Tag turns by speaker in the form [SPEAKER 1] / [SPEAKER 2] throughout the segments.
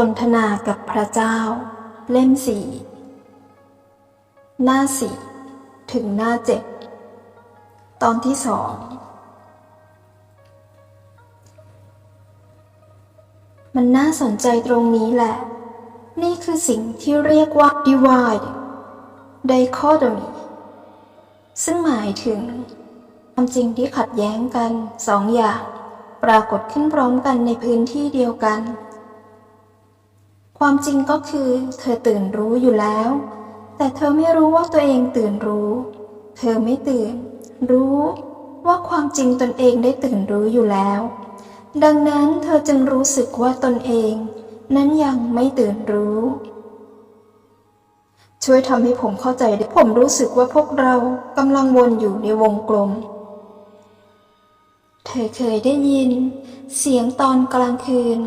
[SPEAKER 1] สนทนากับพระเจ้า เล่มสี่หน้าสี่ถึงหน้าเจ็ดตอนที่สองมันน่าสนใจตรงนี้แหละ นี่คือสิ่งที่เรียกว่า divide dichotomy ซึ่งหมายถึง ความจริงที่ขัดแย้งกันสองอย่าง ปรากฏขึ้นพร้อมกันในพื้นที่เดียวกัน ความจริงก็คือ เธอตื่นรู้อยู่แล้ว แต่เธอไม่รู้ว่าตัวเองตื่นรู้ เธอไม่ตื่น รู้ว่าความจริงตนเองได้ตื่นรู้อยู่แล้ว ดังนั้นเธอจึงรู้สึกว่าตนเอง นั้นยังไม่ตื่นรู้ ช่วยทำให้ผมเข้าใจได้ผมรู้สึกว่าพวกเรากำลังวนอยู่ในวงกลม เธอเคยได้ยิน เสียงตอนกลางคืน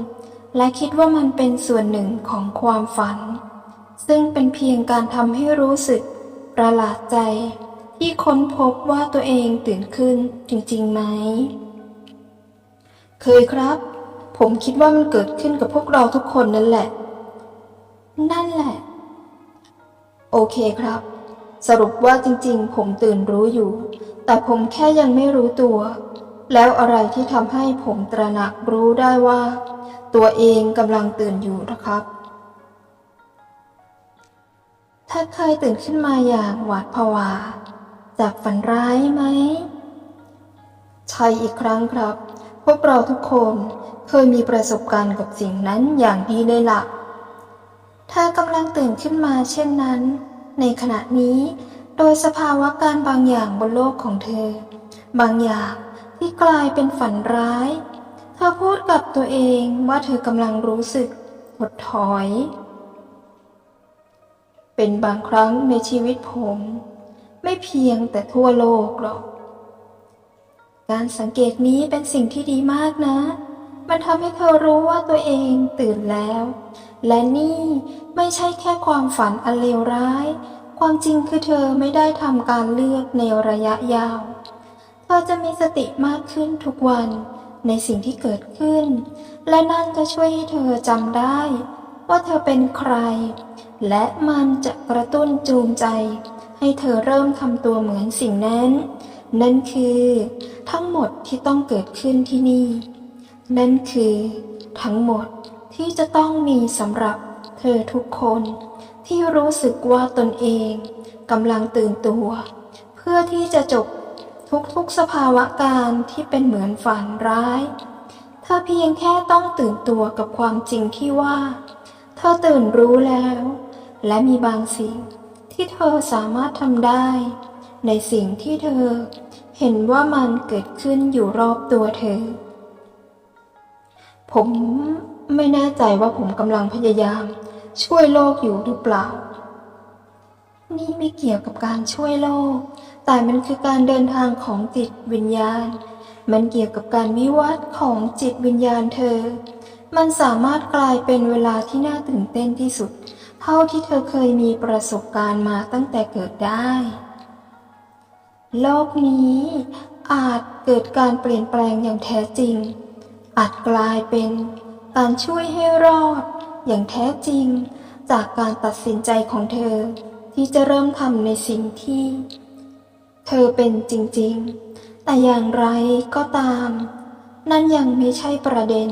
[SPEAKER 1] และคิดว่ามันเป็นส่วนหนึ่งของความฝัน ซึ่งเป็นเพียงการทำให้รู้สึกประหลาดใจ ที่ค้นพบว่าตัวเองตื่นขึ้นจริงๆไหม เคยครับ ผมคิดว่ามันเกิดขึ้นกับพวกเราทุกคนนั่นแหละ นั่นแหละ โอเคครับ สรุปว่าจริงๆ ผมตื่นรู้อยู่ แต่ผมแค่ยังไม่รู้ตัว แล้วอะไรที่ทำให้ผมตระหนักรู้ได้ว่า ตัวเองกำลังตื่นอยู่นะครับ ถ้าเคยตื่นขึ้นมาอย่างหวาดผวา จากฝันร้ายไหม ใช่อีกครั้งครับ พวกเราทุกคนเคยมีประสบการณ์กับสิ่งนั้นอย่างดีเลยล่ะ ถ้ากำลังตื่นขึ้นมาเช่นนั้น ในขณะนี้ โดยสภาวะการบางอย่างบนโลกของเธอ บางอย่าง ที่กลายเป็นฝันร้าย เธอพูดกับตัวเองว่าเธอกำลังรู้สึกหดถอย เป็นบางครั้งในชีวิตผม ไม่เพียงแต่ทั่วโลกหรอก การสังเกตนี้เป็นสิ่งที่ดีมากนะ มันทำให้เธอรู้ว่าตัวเองตื่นแล้ว และนี่ไม่ใช่แค่ความฝันอันเลวร้าย ความจริงคือเธอไม่ได้ทำการเลือกในระยะยาว เธอจะมีสติมากขึ้นทุกวันในสิ่งที่เกิดขึ้น และนั่นจะช่วยให้เธอจำได้ ว่าเธอเป็นใคร และมันจะกระตุ้นจูงใจ ให้เธอเริ่มทำตัวเหมือนสิ่งนั้น นั่นคือ ทั้งหมดที่ต้องเกิดขึ้นที่นี่ นั่นคือ ทั้งหมดที่จะต้องมีสำหรับเธอทุกคนที่รู้สึกว่าตนเองกำลังตื่นตัว เพื่อที่จะจบ ทุกๆสภาวะการที่เป็นเหมือนฝันร้าย เธอเพียงแค่ต้องตื่นตัวกับความจริงที่ว่า เธอตื่นรู้แล้ว และมีบางสิ่งที่เธอสามารถทำได้ ในสิ่งที่เธอเห็นว่ามันเกิดขึ้นอยู่รอบตัวเธอ ผมไม่แน่ใจว่าผมกำลังพยายาม ช่วยโลกอยู่หรือเปล่า นี่ไม่เกี่ยวกับการช่วยโลก แต่มันคือการเดินทางของจิตวิญญาณ มันเกี่ยวกับการวิวัฒน์ของจิตวิญญาณเธอ มันสามารถกลายเป็นเวลาที่น่าตื่นเต้นที่สุด เท่าที่เธอเคยมีประสบการณ์มาตั้งแต่เกิดได้ โลกนี้อาจเกิดการเปลี่ยนแปลงอย่างแท้จริง อาจกลายเป็นการช่วยให้รอด อย่างแท้จริง จากการตัดสินใจของเธอ ที่จะเริ่มทำในสิ่งที่ เธอเป็นจริงๆ แต่อย่างไรก็ตาม นั่นยังไม่ใช่ประเด็น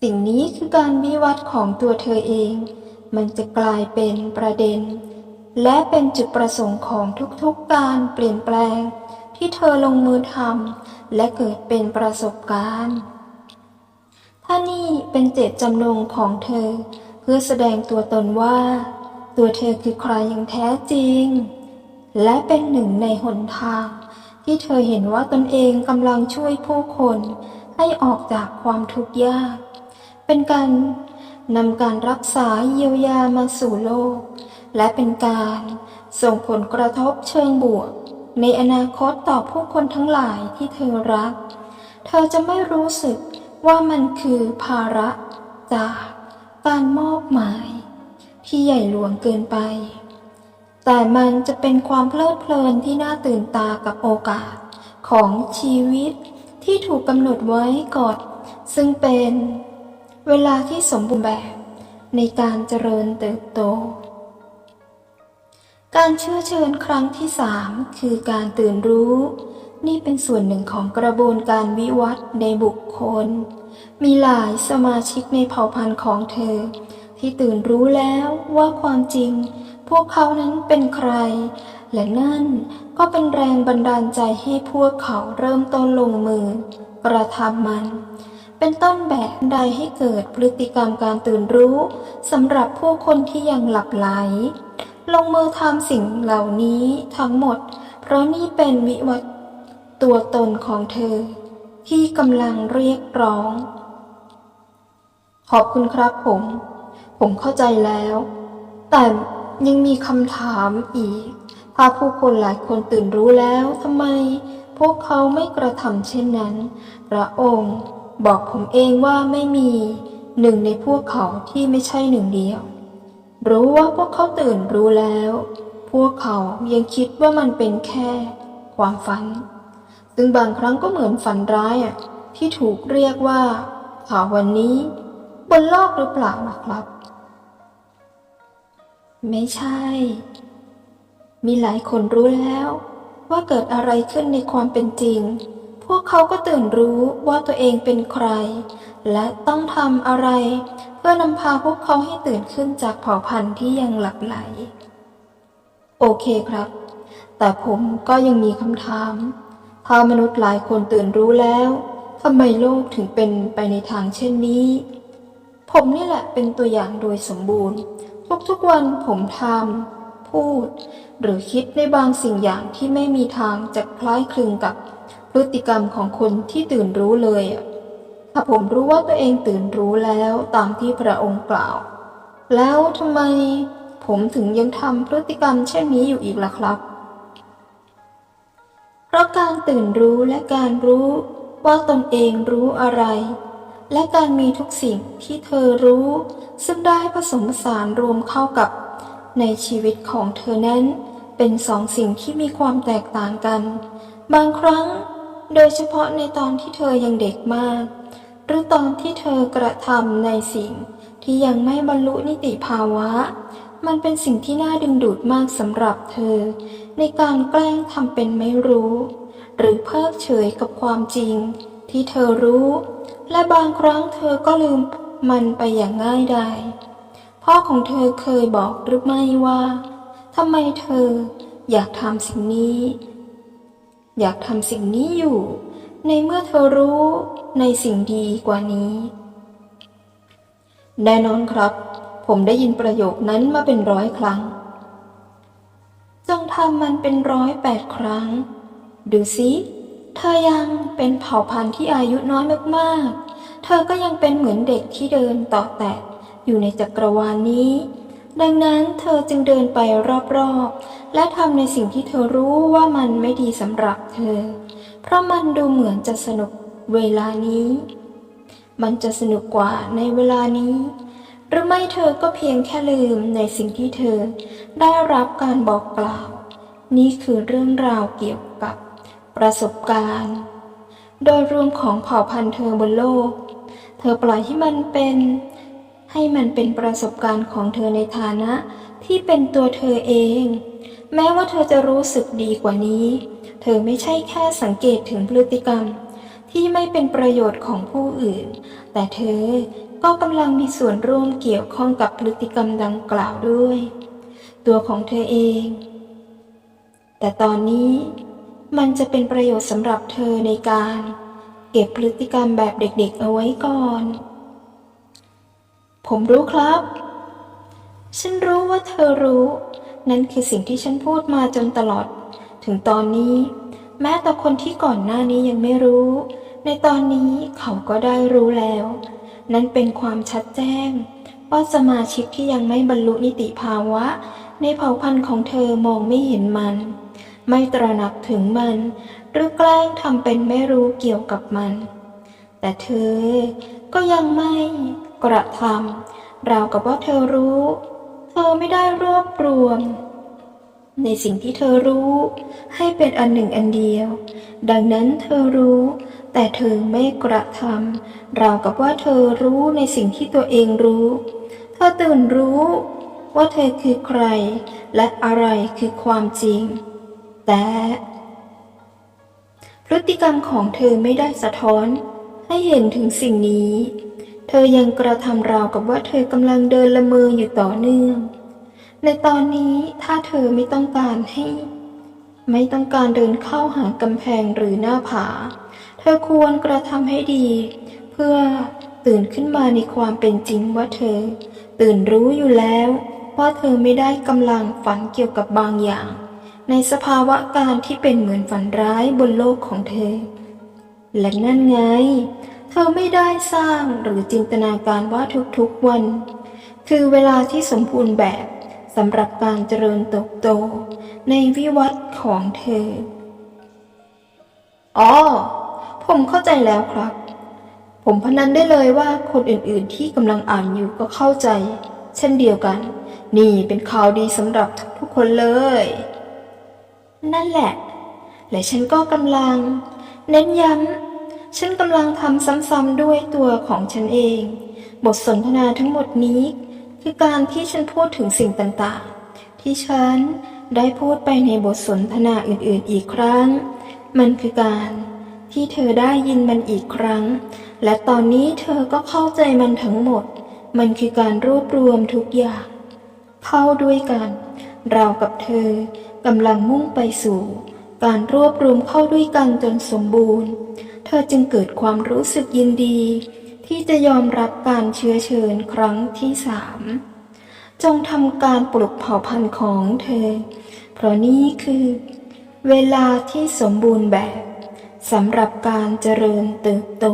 [SPEAKER 1] สิ่งนี้คือการวิวัฒน์ของตัวเธอเอง มันจะกลายเป็นประเด็น และเป็นจุดประสงค์ของทุกๆการเปลี่ยนแปลง ที่เธอลงมือทำและเกิดเป็นประสบการณ์ถ้านี่เป็นเจตจำนงของเธอ เพื่อแสดงตัวตนว่า ตัวเธอคือใครอย่างแท้จริง และเป็นหนึ่งในหนทาง ที่เธอเห็นว่าตนเองกำลังช่วยผู้คนให้ออกจากความทุกข์ยาก เป็นการนำการรักษาเยียวยามาสู่โลก และเป็นการส่งผลกระทบเชิงบวก ในอนาคตต่อผู้คนทั้งหลายที่เธอรัก เธอจะไม่รู้สึกว่ามันคือภาระจากการมอบหมาย ที่ใหญ่หลวงเกินไป แต่มันจะเป็นความเพลิดเพลินที่น่าตื่นตากับโอกาสของชีวิตที่ถูกกำหนดไว้ก่อน ซึ่งเป็นเวลาที่สมบูรณ์แบบในการเจริญเติบโต การเชื้อเชิญครั้งที่สามคือการตื่นรู้ นี่เป็นส่วนหนึ่งของกระบวนการวิวัฒน์ในบุคคล มีหลายสมาชิกในเผ่าพันธุ์ของเธอ ที่ตื่นรู้แล้วว่าความจริง พวกเขานั้นเป็นใคร และนั่นก็เป็นแรงบันดาลใจให้พวกเขาเริ่มต้นลงมือ กระทำมัน เป็นต้นแบบใดให้เกิดพฤติกรรมการตื่นรู้สำหรับผู้คนที่ยังหลับไหล ลงมือทำสิ่งเหล่านี้ทั้งหมด เพราะนี่เป็นวิวัตตัวตนของเธอ ที่กำลังเรียกร้อง ขอบคุณครับผม ผมเข้าใจแล้ว แต่ ยังมีคำถามอีก ถ้าผู้คนหลายคนตื่นรู้แล้วทำไม พวกเขาไม่กระทำเช่นนั้น พระองค์บอกผมเองว่าไม่มีหนึ่งในพวกเขาที่ไม่ใช่หนึ่งเดียว รู้ว่าพวกเขาตื่นรู้แล้ว พวกเขายังคิดว่ามันเป็นแค่ ความฝัน ซึ่งบางครั้งก็เหมือนฝันร้ายอะที่ถูกเรียกว่าข่าววันนี้ บนโลกหรือเปล่าล่ะครับ ไม่ใช่ มีหลายคนรู้แล้ว ว่าเกิดอะไรขึ้นในความเป็นจริง พวกเขาก็ตื่นรู้ว่าตัวเองเป็นใคร และต้องทำอะไร เพื่อนำพาพวกเขาให้ตื่นขึ้นจากเผ่าพันธุ์ที่ยังหลับไหล โอเคครับ แต่ผมก็ยังมีคำถาม ถ้ามนุษย์หลายคนตื่นรู้แล้วทำไมโลกถึงเป็นไปในทางเช่นนี้ ผมนี่แหละเป็นตัวอย่างโดยสมบูรณ์ ทุกๆวันผมทำพูด หรือคิดในบางสิ่งอย่างที่ไม่มีทางจะคล้ายคลึงกับพฤติกรรมของคนที่ตื่นรู้เลย ถ้าผมรู้ว่าตัวเองตื่นรู้แล้วตามที่พระองค์กล่าว แล้วทำไมผมถึงยังทำพฤติกรรมเช่นนี้อยู่อีกล่ะครับ เพราะการตื่นรู้และการรู้ว่าตนเองรู้อะไร และการมีทุกสิ่งที่เธอรู้ ซึ่งได้ผสมผสานรวมเข้ากับ ในชีวิตของเธอนั้น เป็นสองสิ่งที่มีความแตกต่างกัน บางครั้ง โดยเฉพาะในตอนที่เธอยังเด็กมาก หรือตอนที่เธอกระทำในสิ่งที่ยังไม่บรรลุนิติภาวะ มันเป็นสิ่งที่น่าดึงดูดมากสำหรับเธอ ในการแกล้งทำเป็นไม่รู้ หรือเพิกเฉยกับความจริง ที่เธอรู้ และบางครั้งเธอก็ลืมมันไปอย่างง่ายดายพ่อของเธอเคยบอกหรือไม่ว่าทำไมเธออยากทำสิ่งนี้ อยากทำสิ่งนี้อยู่ ในเมื่อเธอรู้ในสิ่งดีกว่านี้ แน่นอนครับ ผมได้ยินประโยคนั้นมาเป็นร้อยครั้ง จงทำมันเป็นร้อยแปดครั้ง ดูสิ เธอยังเป็นเผ่าพันธุ์ที่อายุน้อยมากๆ เธอก็ยังเป็นเหมือนเด็กที่เดินต่อแตะอยู่ในจักรวาลนี้ ดังนั้นเธอจึงเดินไปรอบๆ และทำในสิ่งที่เธอรู้ว่ามันไม่ดีสำหรับเธอ เพราะมันดูเหมือนจะสนุกเวลานี้ มันจะสนุกกว่าในเวลานี้ หรือไม่เธอก็เพียงแค่ลืมในสิ่งที่เธอได้รับการบอกกล่าว นี่คือเรื่องราวเกี่ยวกับ ประสบการณ์ โดยรวมของเผ่าพันธุ์เธอบนโลก เธอปล่อยให้มันเป็น ให้มันเป็นประสบการณ์ของเธอในฐานะที่เป็นตัวเธอเอง แม้ว่าเธอจะรู้สึกดีกว่านี้ เธอไม่ใช่แค่สังเกตถึงพฤติกรรม ที่ไม่เป็นประโยชน์ของผู้อื่น แต่เธอก็กำลังมีส่วนร่วมเกี่ยวข้องกับพฤติกรรมดังกล่าวด้วย ตัวของเธอเอง แต่ตอนนี้ มันจะเป็นประโยชน์สำหรับเธอในการ เก็บพฤติกรรมแบบเด็กๆเอาไว้ก่อน ผมรู้ครับ ฉันรู้ว่าเธอรู้ นั่นคือสิ่งที่ฉันพูดมาจนตลอด ถึงตอนนี้ แม้แต่คนที่ก่อนหน้านี้ยังไม่รู้ ในตอนนี้เขาก็ได้รู้แล้ว นั่นเป็นความชัดแจ้งว่าสมาชิกที่ยังไม่บรรลุนิติภาวะ ในเผ่าพันธุ์ของเธอมองไม่เห็นมัน ไม่ตระหนักถึงมัน หรือแกล้งทำเป็นไม่รู้เกี่ยวกับมัน แต่เธอก็ยังไม่กระทำราวกับว่าเธอรู้ เธอไม่ได้รวบรวม ในสิ่งที่เธอรู้ ให้เป็นอันหนึ่งอันเดียว ดังนั้นเธอรู้ แต่เธอไม่กระทำราวกับว่าเธอรู้ในสิ่งที่ตัวเองรู้ เธอตื่นรู้ว่าเธอคือใคร และอะไรคือความจริง แต่ พฤติกรรมของเธอไม่ได้สะท้อน ให้เห็นถึงสิ่งนี้ เธอยังกระทำราวกับว่าเธอกำลังเดินละเมออยู่ต่อเนื่อง ในตอนนี้ถ้าเธอไม่ต้องการให้ ไม่ต้องการเดินเข้าหากำแพงหรือหน้าผา เธอควรกระทำให้ดี เพื่อตื่นขึ้นมาในความเป็นจริงว่าเธอ ตื่นรู้อยู่แล้วว่าเธอไม่ได้กำลังฝันเกี่ยวกับบางอย่าง ในสภาวะการที่เป็นเหมือนฝันร้ายบนโลกของเธอ และนั่นไง เธอไม่ได้สร้างหรือจินตนาการว่าทุกๆวัน คือเวลาที่สมบูรณ์แบบสำหรับการเจริญเติบโต ในวิวัฒน์ของเธอ อ๋อ ผมเข้าใจแล้วครับ ผมพนันได้เลยว่าคนอื่นๆที่กำลังอ่านอยู่ก็เข้าใจ เช่นเดียวกัน นี่เป็นข่าวดีสำหรับทุกๆคนเลย นั่นแหละ และฉันก็กำลัง เน้นย้ำ ฉันกำลังทำซ้ำๆด้วยตัวของฉันเอง บทสนทนาทั้งหมดนี้ คือการที่ฉันพูดถึงสิ่งต่างๆ ที่ฉันได้พูดไปในบทสนทนาอื่นๆอีกครั้ง มันคือการที่เธอได้ยินมันอีกครั้ง และตอนนี้เธอก็เข้าใจมันทั้งหมด มันคือการรวบรวมทุกอย่าง เข้าด้วยกัน เรากับเธอ กำลังมุ่งไปสู่ การรวบรวมเข้าด้วยกันจนสมบูรณ์ เธอจึงเกิดความรู้สึกยินดี ที่จะยอมรับการเชื้อเชิญครั้งที่สามจงทำการปลุกเผ่าพันธุ์ของเธอ เพราะนี่คือ เวลาที่สมบูรณ์แบบสำหรับการเจริญเติบโต